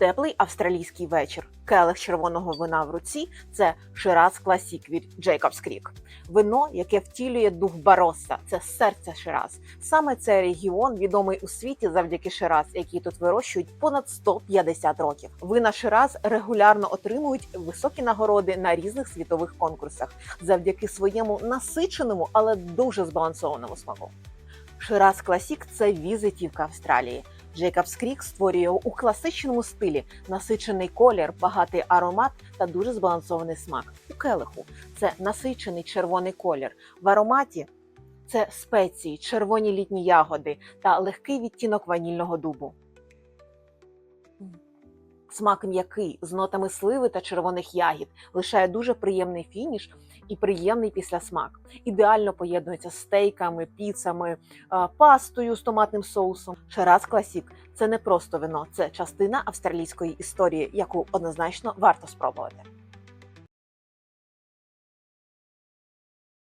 Теплий австралійський вечір. Келих червоного вина в руці це Шираз Класік від Джейкобс Крік. Вино, яке втілює дух Бароса, це серце Шираз. Саме цей регіон відомий у світі завдяки Шираз, які тут вирощують понад 150 років. Вина Шираз регулярно отримують високі нагороди на різних світових конкурсах завдяки своєму насиченому, але дуже збалансованому смаку. Шираз Класік це візитівка Австралії. Джейкобс Крік створює у класичному стилі насичений колір, багатий аромат та дуже збалансований смак. У келиху це насичений червоний колір. В ароматі це спеції, червоні літні ягоди та легкий відтінок ванільного дубу. Смак м'який з нотами сливи та червоних ягід лишає дуже приємний фініш і приємний післясмак. Ідеально поєднується з стейками, піцами, пастою з томатним соусом. Шарас Класік це не просто вино, це частина австралійської історії, яку однозначно варто спробувати.